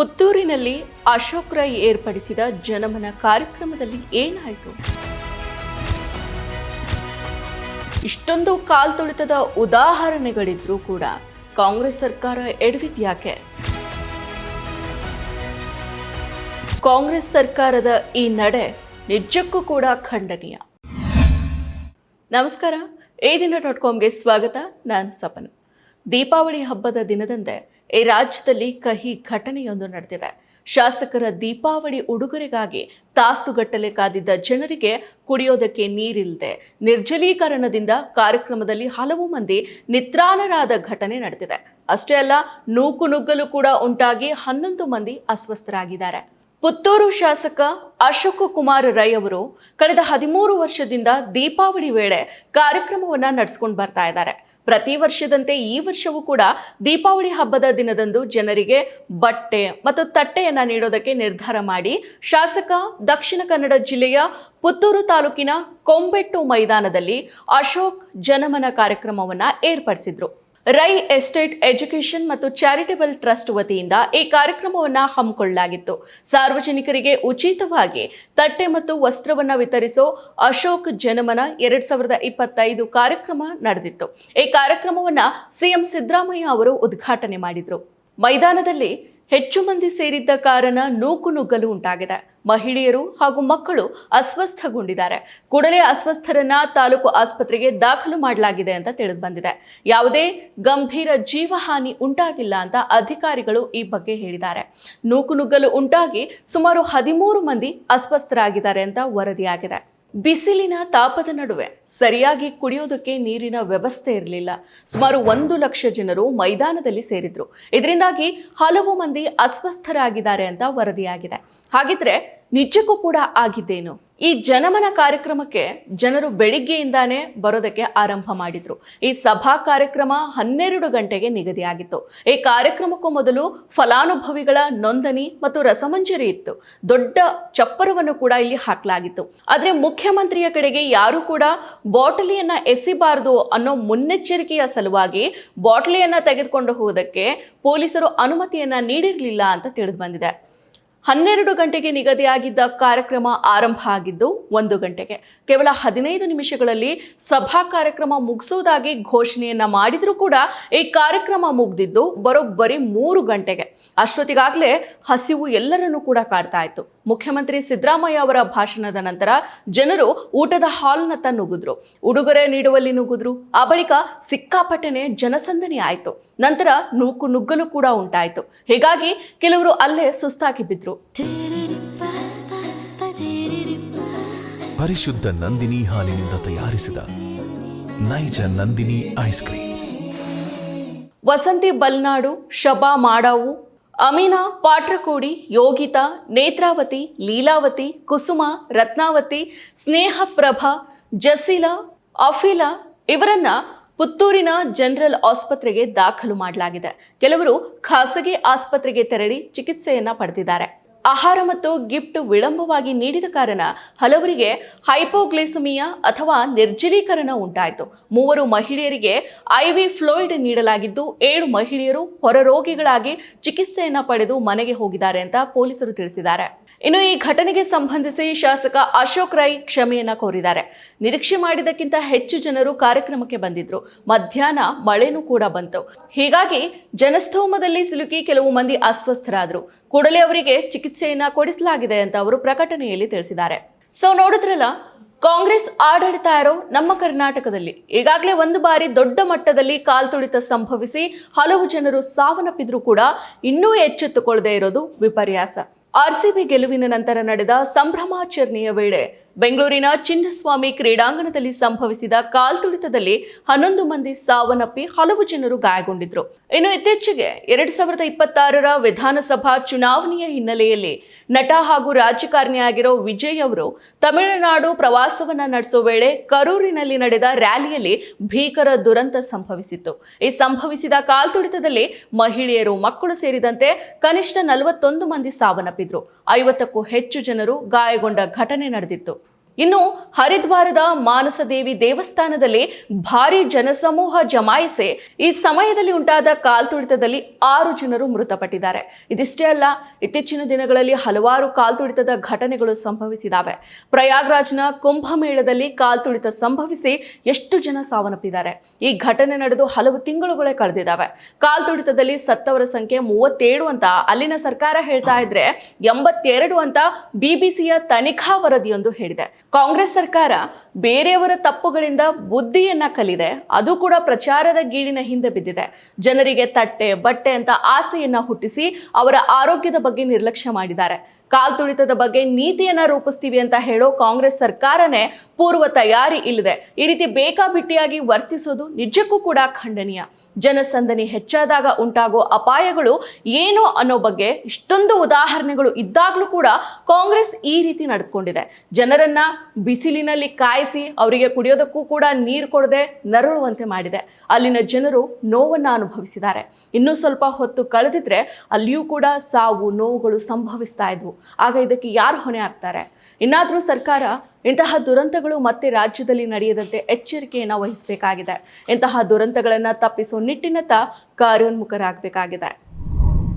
ಪುತ್ತೂರಿನಲ್ಲಿ ಅಶೋಕ್ ರೈ ಏರ್ಪಡಿಸಿದ ಜನಮನ ಕಾರ್ಯಕ್ರಮದಲ್ಲಿ ಏನಾಯಿತು? ಇಷ್ಟೊಂದು ಕಾಲ್ತುಳಿತದ ಉದಾಹರಣೆಗಳಿದ್ರೂ ಕೂಡ ಕಾಂಗ್ರೆಸ್ ಸರ್ಕಾರ ಎಡವಿದ್ಯಾಕೆ ಕಾಂಗ್ರೆಸ್ ಸರ್ಕಾರದ ಈ ನಡೆ ನಿಜಕ್ಕೂ ಕೂಡ ಖಂಡನೀಯ. ನಮಸ್ಕಾರ ಈ ದಿನ ಡಾಟ್ ಕಾಮ್ಗೆ ಸ್ವಾಗತ. ನಾನು ಸಪನ್. ದೀಪಾವಳಿ ಹಬ್ಬದ ದಿನದಂದೇ ಈ ರಾಜ್ಯದಲ್ಲಿ ಕಹಿ ಘಟನೆಯೊಂದು ನಡೆದಿದೆ. ಶಾಸಕರ ದೀಪಾವಳಿ ಉಡುಗೊರೆಗಾಗಿ ತಾಸುಗಟ್ಟಲೆ ಕಾದಿದ್ದ ಜನರಿಗೆ ಕುಡಿಯೋದಕ್ಕೆ ನೀರಿಲ್ಲದೆ ನಿರ್ಜಲೀಕರಣದಿಂದ ಕಾರ್ಯಕ್ರಮದಲ್ಲಿ ಹಲವು ಮಂದಿ ನಿತ್ರಾಣರಾದ ಘಟನೆ ನಡೆದಿದೆ. ಅಷ್ಟೇ ಅಲ್ಲ, ನೂಕು ನುಗ್ಗಲು ಕೂಡ ಉಂಟಾಗಿ ಹನ್ನೊಂದು ಮಂದಿ ಅಸ್ವಸ್ಥರಾಗಿದ್ದಾರೆ. ಪುತ್ತೂರು ಶಾಸಕ ಅಶೋಕ್ ಕುಮಾರ್ ರೈ ಅವರು ಕಳೆದ ಹದಿಮೂರು ವರ್ಷದಿಂದ ದೀಪಾವಳಿ ವೇಳೆ ಕಾರ್ಯಕ್ರಮವನ್ನು ನಡೆಸ್ಕೊಂಡು ಬರ್ತಾ ಇದ್ದಾರೆ. ಪ್ರತಿ ವರ್ಷದಂತೆ ಈ ವರ್ಷವೂ ಕೂಡ ದೀಪಾವಳಿ ಹಬ್ಬದ ದಿನದಂದು ಜನರಿಗೆ ಬಟ್ಟೆ ಮತ್ತು ತಟ್ಟೆಯನ್ನು ನೀಡೋದಕ್ಕೆ ನಿರ್ಧಾರ ಮಾಡಿ ಶಾಸಕ ದಕ್ಷಿಣ ಕನ್ನಡ ಜಿಲ್ಲೆಯ ಪುತ್ತೂರು ತಾಲೂಕಿನ ಕೊಂಬೆಟ್ಟು ಮೈದಾನದಲ್ಲಿ ಅಶೋಕ್ ಜನಮನ ಕಾರ್ಯಕ್ರಮವನ್ನು ಏರ್ಪಡಿಸಿದ್ರು. ರೈ ಎಸ್ಟೇಟ್ ಎಜುಕೇಷನ್ ಮತ್ತು ಚಾರಿಟಬಲ್ ಟ್ರಸ್ಟ್ ವತಿಯಿಂದ ಈ ಕಾರ್ಯಕ್ರಮವನ್ನು ಹಮ್ಮಿಕೊಳ್ಳಲಾಗಿತ್ತು. ಸಾರ್ವಜನಿಕರಿಗೆ ಉಚಿತವಾಗಿ ತಟ್ಟೆ ಮತ್ತು ವಸ್ತ್ರವನ್ನು ವಿತರಿಸೋ ಅಶೋಕ್ ಜನಮನ ಎರಡ್ ಸಾವಿರದ ಇಪ್ಪತ್ತೈದು ಕಾರ್ಯಕ್ರಮ ನಡೆದಿತ್ತು. ಈ ಕಾರ್ಯಕ್ರಮವನ್ನು ಸಿಎಂ ಸಿದ್ದರಾಮಯ್ಯ ಅವರು ಉದ್ಘಾಟನೆ ಮಾಡಿದರು. ಮೈದಾನದಲ್ಲಿ ಹೆಚ್ಚು ಮಂದಿ ಸೇರಿದ್ದ ಕಾರಣ ನೂಕು ನುಗ್ಗಲು ಉಂಟಾಗಿದೆ. ಮಹಿಳೆಯರು ಹಾಗೂ ಮಕ್ಕಳು ಅಸ್ವಸ್ಥಗೊಂಡಿದ್ದಾರೆ. ಕೂಡಲೇ ಅಸ್ವಸ್ಥರನ್ನ ತಾಲೂಕು ಆಸ್ಪತ್ರೆಗೆ ದಾಖಲು ಮಾಡಲಾಗಿದೆ ಅಂತ ತಿಳಿದು ಬಂದಿದೆ ಯಾವುದೇ ಗಂಭೀರ ಜೀವಹಾನಿ ಉಂಟಾಗಿಲ್ಲ ಅಂತ ಅಧಿಕಾರಿಗಳು ಈ ಬಗ್ಗೆ ಹೇಳಿದ್ದಾರೆ. ನೂಕು ನುಗ್ಗಲು ಉಂಟಾಗಿ ಸುಮಾರು ಹದಿಮೂರು ಮಂದಿ ಅಸ್ವಸ್ಥರಾಗಿದ್ದಾರೆ ಅಂತ ವರದಿಯಾಗಿದೆ. ಬಿಸಿಲಿನ ತಾಪದ ನಡುವೆ ಸರಿಯಾಗಿ ಕುಡಿಯೋದಕ್ಕೆ ನೀರಿನ ವ್ಯವಸ್ಥೆ ಇರಲಿಲ್ಲ. ಸುಮಾರು ಒಂದು ಲಕ್ಷ ಜನರು ಮೈದಾನದಲ್ಲಿ ಸೇರಿದ್ರು. ಇದರಿಂದಾಗಿ ಹಲವು ಮಂದಿ ಅಸ್ವಸ್ಥರಾಗಿದ್ದಾರೆ ಅಂತ ವರದಿಯಾಗಿದೆ. ಹಾಗಿದ್ರೆ ನಿಜಕ್ಕೂ ಕೂಡ ಆಗಿದ್ದೇನು? ಈ ಜನಮನ ಕಾರ್ಯಕ್ರಮಕ್ಕೆ ಜನರು ಬೆಳಿಗ್ಗೆಯಿಂದಾನೇ ಬರೋದಕ್ಕೆ ಆರಂಭ ಮಾಡಿದ್ರು. ಈ ಸಭಾ ಕಾರ್ಯಕ್ರಮ ಹನ್ನೆರಡು ಗಂಟೆಗೆ ನಿಗದಿಯಾಗಿತ್ತು. ಈ ಕಾರ್ಯಕ್ರಮಕ್ಕೂ ಮೊದಲು ಫಲಾನುಭವಿಗಳ ನೋಂದಣಿ ಮತ್ತು ರಸಮಂಜರಿ ಇತ್ತು. ದೊಡ್ಡ ಚಪ್ಪರವನ್ನು ಕೂಡ ಇಲ್ಲಿ ಹಾಕಲಾಗಿತ್ತು. ಆದರೆ ಮುಖ್ಯಮಂತ್ರಿಯ ಕಡೆಗೆ ಯಾರೂ ಕೂಡ ಬಾಟಲಿಯನ್ನು ಎಸಿಬಾರದು ಅನ್ನೋ ಮುನ್ನೆಚ್ಚರಿಕೆಯ ಸಲುವಾಗಿ ಬಾಟಲಿಯನ್ನು ತೆಗೆದುಕೊಂಡು ಹೋಗೋದಕ್ಕೆ ಪೊಲೀಸರು ಅನುಮತಿಯನ್ನು ನೀಡಿರಲಿಲ್ಲ ಅಂತ ತಿಳಿದು ಬಂದಿದೆ. ಹನ್ನೆರಡು ಗಂಟೆಗೆ ನಿಗದಿಯಾಗಿದ್ದ ಕಾರ್ಯಕ್ರಮ ಆರಂಭ ಆಗಿದ್ದು ಒಂದು ಗಂಟೆಗೆ. ಕೇವಲ ಹದಿನೈದು ನಿಮಿಷಗಳಲ್ಲಿ ಸಭಾ ಕಾರ್ಯಕ್ರಮ ಮುಗಿಸೋದಾಗಿ ಘೋಷಣೆಯನ್ನ ಮಾಡಿದರೂ ಕೂಡ ಈ ಕಾರ್ಯಕ್ರಮ ಮುಗ್ದಿದ್ದು ಬರೋಬ್ಬರಿ ಮೂರು ಗಂಟೆಗೆ. ಅಷ್ಟೊತ್ತಿಗಾಗಲೇ ಹಸಿವು ಎಲ್ಲರನ್ನೂ ಕೂಡ ಕಾಡ್ತಾ ಇತ್ತು. ಮುಖ್ಯಮಂತ್ರಿ ಸಿದ್ದರಾಮಯ್ಯ ಅವರ ಭಾಷಣದ ನಂತರ ಜನರು ಊಟದ ಹಾಲ್ನತ್ತ ನುಗ್ಗಿದ್ರು ಉಡುಗೊರೆ ನೀಡುವಲ್ಲಿ ನುಗ್ಗಿದ್ರು. ಆ ಬಳಿಕ ಸಿಕ್ಕಾಪಟ್ಟೆನೆ ಜನಸಂದಣಿ ಆಯಿತು. ನಂತರ ನೂಕು ನುಗ್ಗಲು ಕೂಡ ಉಂಟಾಯಿತು. ಹೀಗಾಗಿ ಕೆಲವರು ಅಲ್ಲೇ ಸುಸ್ತಾಗಿ ಬಿದ್ರು. ಪರಿಶುದ್ಧ ನಂದಿನಿ ಹಾಲಿನಿಂದ ತಯಾರಿಸಿದ ನೈಜ ನಂದಿನಿ ಐಸ್ ಕ್ರೀಮ್ಸ್. ವಸಂತಿ ಬಲ್ನಾಡು ಶಬಾ ಮಾಡಾವು ಅಮೀನಾ ಪಾಟ್ರಕೋಡಿ ಯೋಗಿತಾ ನೇತ್ರಾವತಿ ಲೀಲಾವತಿ ಕುಸುಮ ರತ್ನಾವತಿ ಸ್ನೇಹಪ್ರಭಾ ಜಸೀಲಾ ಅಫಿಲಾ ಇವರನ್ನ ಪುತ್ತೂರಿನ ಜನರಲ್ ಆಸ್ಪತ್ರೆಗೆ ದಾಖಲು ಮಾಡಲಾಗಿದೆ. ಕೆಲವರು ಖಾಸಗಿ ಆಸ್ಪತ್ರೆಗೆ ತೆರಳಿ ಚಿಕಿತ್ಸೆಯನ್ನ ಪಡೆದಿದ್ದಾರೆ. ಆಹಾರ ಮತ್ತು ಗಿಫ್ಟ್ ವಿಳಂಬವಾಗಿ ನೀಡಿದ ಕಾರಣ ಹಲವರಿಗೆ ಹೈಪೋಗ್ಲಿಸಮಿಯಾ ಅಥವಾ ನಿರ್ಜಲೀಕರಣ ಉಂಟಾಯಿತು. ಮೂವರು ಮಹಿಳೆಯರಿಗೆ ಐವಿ ಫ್ಲೋಯಿಡ್ ನೀಡಲಾಗಿದ್ದು, ಏಳು ಮಹಿಳೆಯರು ಹೊರರೋಗಿಗಳಾಗಿ ಚಿಕಿತ್ಸೆಯನ್ನು ಪಡೆದು ಮನೆಗೆ ಹೋಗಿದ್ದಾರೆ ಅಂತ ಪೊಲೀಸರು ತಿಳಿಸಿದ್ದಾರೆ. ಇನ್ನು ಈ ಘಟನೆಗೆ ಸಂಬಂಧಿಸಿ ಶಾಸಕ ಅಶೋಕ್ ರೈ ಕ್ಷಮೆಯನ್ನ ಕೋರಿದ್ದಾರೆ. ನಿರೀಕ್ಷೆ ಮಾಡಿದ್ದಕ್ಕಿಂತ ಹೆಚ್ಚು ಜನರು ಕಾರ್ಯಕ್ರಮಕ್ಕೆ ಬಂದಿದ್ರು. ಮಧ್ಯಾಹ್ನ ಮಳೆನೂ ಕೂಡ ಬಂತು. ಹೀಗಾಗಿ ಜನಸ್ತೋಮದಲ್ಲಿ ಸಿಲುಕಿ ಕೆಲವು ಮಂದಿ ಅಸ್ವಸ್ಥರಾದರು. ಕೂಡಲೇ ಅವರಿಗೆ ಚಿಕಿತ್ಸೆಯನ್ನ ಕೊಡಿಸಲಾಗಿದೆ ಅಂತ ಅವರು ಪ್ರಕಟಣೆಯಲ್ಲಿ ತಿಳಿಸಿದ್ದಾರೆ. ಸೊ ನೋಡಿದ್ರಲ್ಲ, ಕಾಂಗ್ರೆಸ್ ಆಡಳಿತ ಇರೋ ನಮ್ಮ ಕರ್ನಾಟಕದಲ್ಲಿ ಈಗಾಗಲೇ ಒಂದು ಬಾರಿ ದೊಡ್ಡ ಮಟ್ಟದಲ್ಲಿ ಕಾಲ್ತುಳಿತ ಸಂಭವಿಸಿ ಹಲವು ಜನರು ಸಾವನ್ನಪ್ಪಿದ್ರೂ ಕೂಡ ಇನ್ನೂ ಎಚ್ಚೆತ್ತುಕೊಳ್ಳದೆ ಇರೋದು ವಿಪರ್ಯಾಸ. ಆರ್ಸಿಬಿ ಗೆಲುವಿನ ನಂತರ ನಡೆದ ಸಂಭ್ರಮಾಚರಣೆಯ ವೇಳೆ ಬೆಂಗಳೂರಿನ ಚಿನ್ನಸ್ವಾಮಿ ಕ್ರೀಡಾಂಗಣದಲ್ಲಿ ಸಂಭವಿಸಿದ ಕಾಲ್ತುಳಿತದಲ್ಲಿ ಹನ್ನೊಂದು ಮಂದಿ ಸಾವನ್ನಪ್ಪಿ ಹಲವು ಜನರು ಗಾಯಗೊಂಡಿದ್ರು. ಇನ್ನು ಇತ್ತೀಚೆಗೆ ಎರಡ್ ಸಾವಿರದ ಇಪ್ಪತ್ತಾರರ ವಿಧಾನಸಭಾ ಚುನಾವಣೆಯ ಹಿನ್ನೆಲೆಯಲ್ಲಿ ನಟ ಹಾಗೂ ರಾಜಕಾರಣಿಯಾಗಿರೋ ವಿಜಯ್ ಅವರು ತಮಿಳುನಾಡು ಪ್ರವಾಸವನ್ನ ನಡೆಸೋ ವೇಳೆ ಕರೂರಿನಲ್ಲಿ ನಡೆದ ರ್ಯಾಲಿಯಲ್ಲಿ ಭೀಕರ ದುರಂತ ಸಂಭವಿಸಿತ್ತು. ಈ ಸಂಭವಿಸಿದ ಕಾಲ್ತುಳಿತದಲ್ಲಿ ಮಹಿಳೆಯರು, ಮಕ್ಕಳು ಸೇರಿದಂತೆ ಕನಿಷ್ಠ ನಲವತ್ತೊಂದು ಮಂದಿ ಸಾವನ್ನಪ್ಪಿದ್ರು. ಐವತ್ತಕ್ಕೂ ಹೆಚ್ಚು ಜನರು ಗಾಯಗೊಂಡ ಘಟನೆ ನಡೆದಿತ್ತು. ಇನ್ನು ಹರಿದ್ವಾರದ ಮಾನಸದೇವಿ ದೇವಸ್ಥಾನದಲ್ಲಿ ಭಾರಿ ಜನಸಮೂಹ ಜಮಾಯಿಸಿ ಈ ಸಮಯದಲ್ಲಿ ಉಂಟಾದ ಕಾಲ್ತುಳಿತದಲ್ಲಿ ಆರು ಜನರು ಮೃತಪಟ್ಟಿದ್ದಾರೆ. ಇದಿಷ್ಟೇ ಅಲ್ಲ, ಇತ್ತೀಚಿನ ದಿನಗಳಲ್ಲಿ ಹಲವಾರು ಕಾಲ್ತುಳಿತದ ಘಟನೆಗಳು ಸಂಭವಿಸಿದಾವೆ. ಪ್ರಯಾಗ್ರಾಜ್ನ ಕುಂಭಮೇಳದಲ್ಲಿ ಕಾಲ್ತುಳಿತ ಸಂಭವಿಸಿ ಎಷ್ಟು ಜನ ಸಾವನ್ನಪ್ಪಿದ್ದಾರೆ. ಈ ಘಟನೆ ನಡೆದು ಹಲವು ತಿಂಗಳುಗಳೇ ಕಳೆದಿದ್ದಾವೆ. ಕಾಲ್ತುಳಿತದಲ್ಲಿ ಸತ್ತವರ ಸಂಖ್ಯೆ ಮೂವತ್ತೇಳು ಅಂತ ಅಲ್ಲಿನ ಸರ್ಕಾರ ಹೇಳ್ತಾ ಇದ್ರೆ ಎಂಬತ್ತೆರಡು ಅಂತ ಬಿಬಿಸಿಯ ತನಿಖಾ ವರದಿಯೊಂದು ಹೇಳಿದೆ. ಕಾಂಗ್ರೆಸ್ ಸರ್ಕಾರ ಬೇರೆಯವರ ತಪ್ಪುಗಳಿಂದ ಬುದ್ಧಿಯನ್ನ ಕಲಿದೆ, ಅದು ಕೂಡ ಪ್ರಚಾರದ ಗೀಳಿನ ಹಿಂದೆ ಬಿದ್ದಿದೆ. ಜನರಿಗೆ ತಟ್ಟೆ, ಬಟ್ಟೆ ಅಂತ ಆಸೆಯನ್ನ ಹುಟ್ಟಿಸಿ ಅವರ ಆರೋಗ್ಯದ ಬಗ್ಗೆ ನಿರ್ಲಕ್ಷ್ಯ ಮಾಡಿದ್ದಾರೆ. ಕಾಲ್ತುಳಿತದ ಬಗ್ಗೆ ನೀತಿಯನ್ನ ರೂಪಿಸ್ತೀವಿ ಅಂತ ಹೇಳೋ ಕಾಂಗ್ರೆಸ್ ಸರ್ಕಾರನೇ ಪೂರ್ವ ತಯಾರಿ ಇಲ್ಲದೆ. ಈ ರೀತಿ ಬೇಕಾಬಿಟ್ಟಿಯಾಗಿ ವರ್ತಿಸೋದು ನಿಜಕ್ಕೂ ಕೂಡ ಖಂಡನೀಯ. ಜನಸಂದಣಿ ಹೆಚ್ಚಾದಾಗ ಉಂಟಾಗೋ ಅಪಾಯಗಳು ಏನು ಅನ್ನೋ ಬಗ್ಗೆ ಇಷ್ಟೊಂದು ಉದಾಹರಣೆಗಳು ಇದ್ದಾಗಲೂ ಕೂಡ ಕಾಂಗ್ರೆಸ್ ಈ ರೀತಿ ನಡೆದುಕೊಂಡಿದೆ. ಜನರನ್ನ ಬಿಸಿಲಿನಲ್ಲಿ ಕಾಯಿಸಿ ಅವರಿಗೆ ಕುಡಿಯೋದಕ್ಕೂ ಕೂಡ ನೀರು ಕೊಡದೆ ನರಳುವಂತೆ ಮಾಡಿದೆ. ಅಲ್ಲಿನ ಜನರು ನೋವನ್ನು ಅನುಭವಿಸಿದ್ದಾರೆ. ಇನ್ನೂ ಸ್ವಲ್ಪ ಹೊತ್ತು ಕಳೆದಿದ್ರೆ ಅಲ್ಲಿಯೂ ಕೂಡ ಸಾವು, ನೋವುಗಳು ಸಂಭವಿಸ್ತಾ ಇದ್ವು. ಆಗ ಇದಕ್ಕೆ ಯಾರು ಹೊಣೆ ಆಗ್ತಾರೆ? ಇನ್ನಾದರೂ ಸರ್ಕಾರ ಇಂತಹ ದುರಂತಗಳು ಮತ್ತೆ ರಾಜ್ಯದಲ್ಲಿ ನಡೆಯದಂತೆ ಎಚ್ಚರಿಕೆಯನ್ನು ವಹಿಸಬೇಕಾಗಿದೆ. ಇಂತಹ ದುರಂತಗಳನ್ನು ತಪ್ಪಿಸುವ ನಿಟ್ಟಿನತ್ತ ಕಾರ್ಯೋನ್ಮುಖರಾಗಬೇಕಾಗಿದೆ.